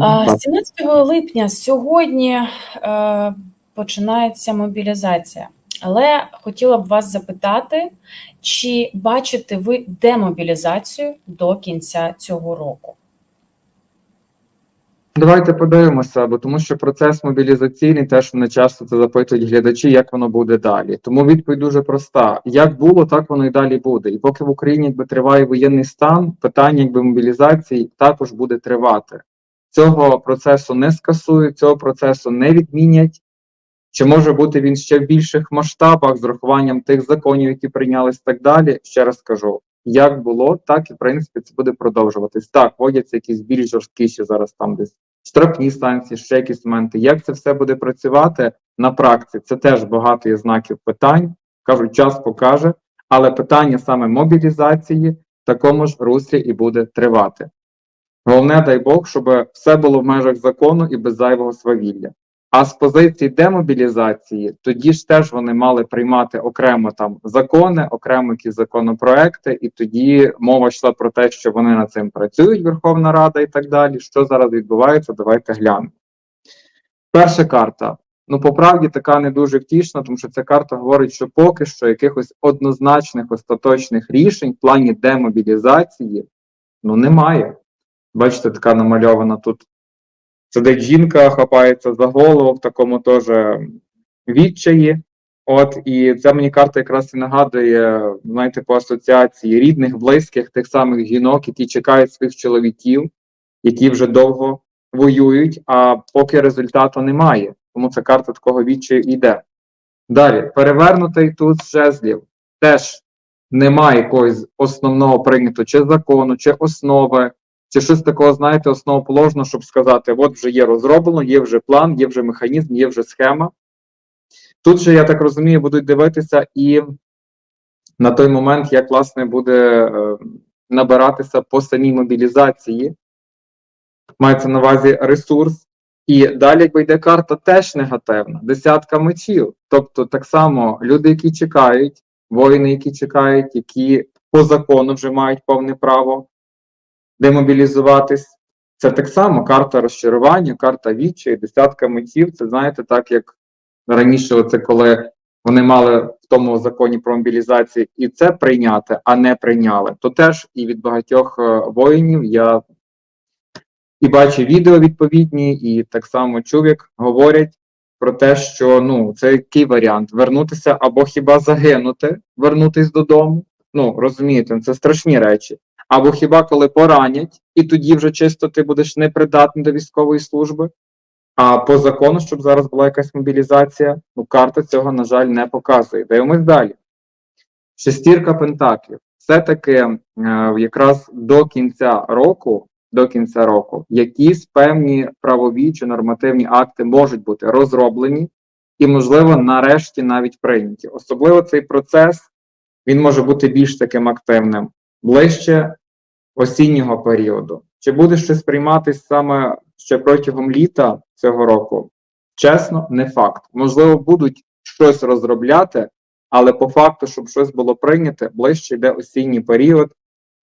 А, 17 липня сьогодні е, починається мобілізація. Але хотіла б вас запитати, чи бачите ви демобілізацію до кінця цього року? Давайте подивимося, бо тому що процес мобілізаційний теж мене часто це запитують глядачі, як воно буде далі. Тому відповідь дуже проста: як було, так воно і далі буде. І поки в Україні якби триває воєнний стан, питання якби мобілізації також буде тривати. Цього процесу не скасують, цього процесу не відмінять. Чи може бути він ще в більших масштабах з урахуванням тих законів, які прийнялись і так далі? Ще раз кажу: як було, так і в принципі це буде продовжуватись. Так, вводяться якісь більш жорсткіші зараз там десь штрафні станції, ще якісь моменти. Як це все буде працювати на практиці? Це теж багато є знаків питань. Кажуть, час покаже, але питання саме мобілізації в такому ж руслі і буде тривати. Головне, дай Бог, щоб все було в межах закону і без зайвого свавілля. А з позиції демобілізації, тоді ж теж вони мали приймати окремо там закони, окремо якісь законопроекти, і тоді мова йшла про те, що вони над цим працюють, Верховна Рада і так далі. Що зараз відбувається, давайте глянемо. Перша карта. Ну, по правді, така не дуже втішна, тому що ця карта говорить, що поки що якихось однозначних остаточних рішень в плані демобілізації ну немає. Бачите, така намальована тут сидить жінка, хапається за голову в такому теж відчаї. От, і ця мені карта якраз і нагадує, знаєте, по асоціації рідних, близьких, тих самих жінок, які чекають своїх чоловіків, які вже довго воюють, а поки результату немає. Тому ця карта такого відчаю йде. Далі, перевернутий тут жезлів. Теж немає якогось основного прийнятого чи закону, чи основи, чи щось такого, знаєте, основоположного, щоб сказати: от вже є розроблено, є вже план, є вже механізм, є вже схема. Тут же, я так розумію, будуть дивитися і на той момент, як власне буде е, набиратися по самій мобілізації. Мається на увазі ресурс. І далі, якби йде карта, теж негативна, десятка мечів. Тобто, так само люди, які чекають, воїни, які чекають, які по закону вже мають повне право демобілізуватись. Це так само карта розчарування, карта відчаю, десятка мечів. Це знаєте, так як раніше, оце коли вони мали в тому законі про мобілізацію і це прийняти, а не прийняли, то теж і від багатьох е, воїнів я і бачу відео відповідні, і так само чув, як говорять про те, що ну це який варіант вернутися або хіба загинути, вернутись додому. Ну розумієте, це страшні речі. Або хіба коли поранять, і тоді вже чисто ти будеш непридатний до військової служби. А по закону, щоб зараз була якась мобілізація, ну карта цього, на жаль, не показує. Дивимось далі. Шестірка пентаклів. Все-таки е, якраз до кінця року, до кінця року, якісь певні правові чи нормативні акти можуть бути розроблені і, можливо, нарешті навіть прийняті. Особливо цей процес він може бути більш таким активним ближче осіннього періоду. Чи буде щось прийматися саме ще протягом літа цього року? Чесно, не факт. Можливо, будуть щось розробляти, але по факту, щоб щось було прийняте, ближче йде осінній період.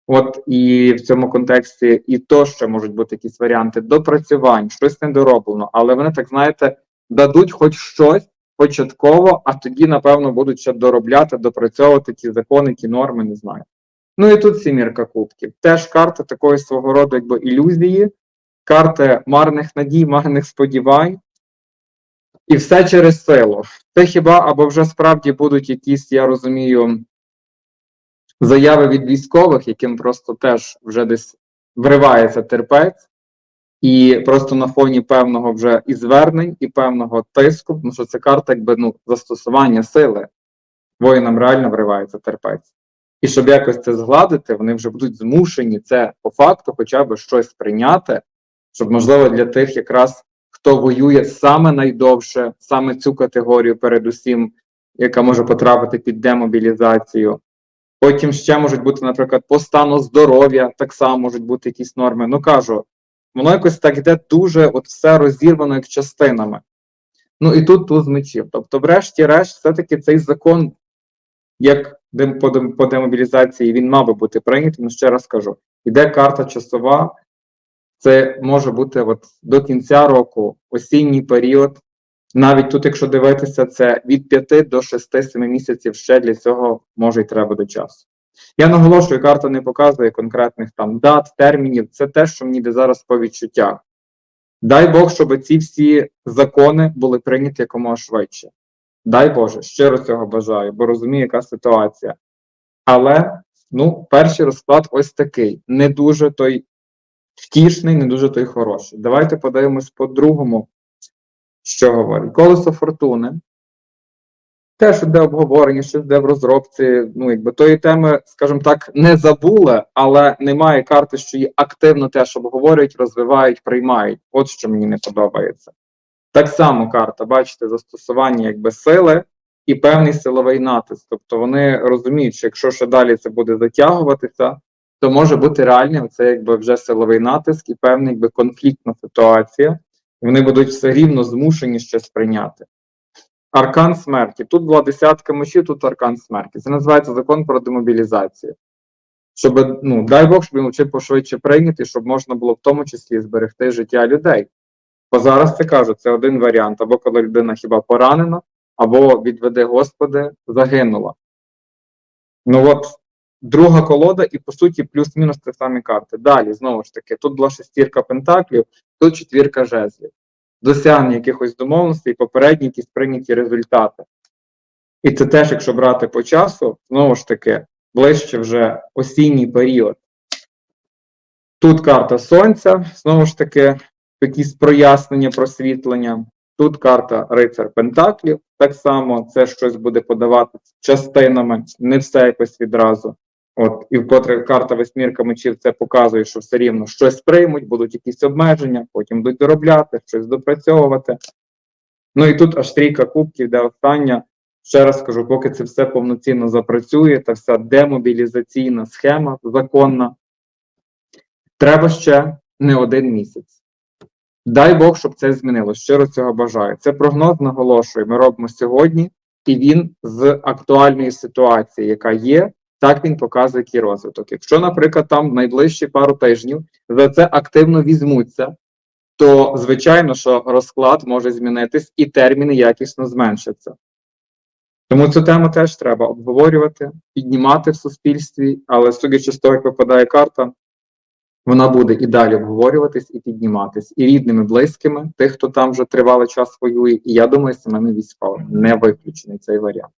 От і в цьому контексті і то ще можуть бути якісь варіанти допрацювань, щось недороблено, але вони так знаєте, дадуть хоч щось початково, а тоді, напевно, будуть ще доробляти, допрацьовувати ті закони, ті норми, не знаю. Ну і тут сімірка кубків. Теж карта такої свого роду, якби ілюзії, карти марних надій, марних сподівань. І все через силу. Це хіба або вже справді будуть якісь, я розумію, заяви від військових, яким просто теж вже десь вривається терпець, і просто на фоні певного вже і звернень, і певного тиску, тому що це карта, якби ну, застосування сили. Воїнам реально вривається терпець. І щоб якось це згладити, вони вже будуть змушені це по факту, хоча б щось прийняти, щоб, можливо, для тих, якраз хто воює саме найдовше, саме цю категорію, передусім, яка може потрапити під демобілізацію. Потім ще можуть бути, наприклад, по стану здоров'я, так само можуть бути якісь норми. Ну кажу, воно якось так йде дуже от все розірвано як частинами. Ну і тут туз мечів. Тобто, врешті-решт, все-таки цей закон, як по, демобілізації, він мав би бути прийнятий. Ну ще раз кажу, іде карта часова. Це може бути от до кінця року, осінній період. Навіть тут, якщо дивитися, це від 5 до 6-7 місяців ще для цього може й треба до часу. Я наголошую, карта не показує конкретних там дат, термінів. Це те, що мені йде зараз по відчуттях. Дай Бог, щоб ці всі закони були прийняті якомога швидше. Дай Боже, щиро цього бажаю, бо розумію, яка ситуація. Але ну, перший розклад ось такий: не дуже той втішний, не дуже той хороший. Давайте подивимось по-другому, що говорить. Колесо фортуни. Теж іде обговорення, що йде в розробці. Ну, якби тої теми, скажімо так, не забули, але немає карти, що її активно теж обговорюють, розвивають, приймають. От що мені не подобається. Так само карта, бачите, застосування якби сили і певний силовий натиск. Тобто вони розуміють, що якщо ще далі це буде затягуватися, то може бути реальним це якби вже силовий натиск і певна якби конфліктна ситуація. І вони будуть все рівно змушені щось прийняти. Аркан смерті. Тут була десятка мечів, тут аркан смерті. Це називається закон про демобілізацію. Щоб, ну, дай Бог, щоб він вчив пошвидше прийняти, щоб можна було в тому числі зберегти життя людей. Бо зараз це кажу, це один варіант, або коли людина хіба поранена, або відведе Господи, загинула. Ну от, друга колода, і по суті, плюс-мінус те самі карти. Далі, знову ж таки, тут була шестірка пентаклів, тут четвірка жезлів. Досягнення якихось домовленостей, попередні якісь прийняті результати. І це теж, якщо брати по часу, знову ж таки, ближче вже осінній період. Тут карта Сонця, знову ж таки, якісь прояснення, просвітлення. Тут карта Рицар Пентаклів. Так само це щось буде подавати частинами, не все якось відразу. От, і вкотре карта восьмірка мечів це показує, що все рівно щось приймуть, будуть якісь обмеження, потім будуть доробляти, щось допрацьовувати. Ну і тут аж трійка кубків, де остання. Ще раз скажу, поки це все повноцінно запрацює, та вся демобілізаційна схема законна, треба ще не один місяць. Дай Бог, щоб це змінилося. Щиро цього бажаю. Це прогноз наголошую. Ми робимо сьогодні, і він з актуальної ситуації, яка є, так він показує який розвиток. Якщо, наприклад, там в найближчі пару тижнів за це активно візьмуться, то звичайно, що розклад може змінитись і терміни якісно зменшаться. Тому цю тему теж треба обговорювати, піднімати в суспільстві, але судячи з того, як випадає карта, вона буде і далі обговорюватись і підніматись і рідними, близькими, тих, хто там вже тривалий час воює, і я думаю, самими військовими не виключений цей варіант.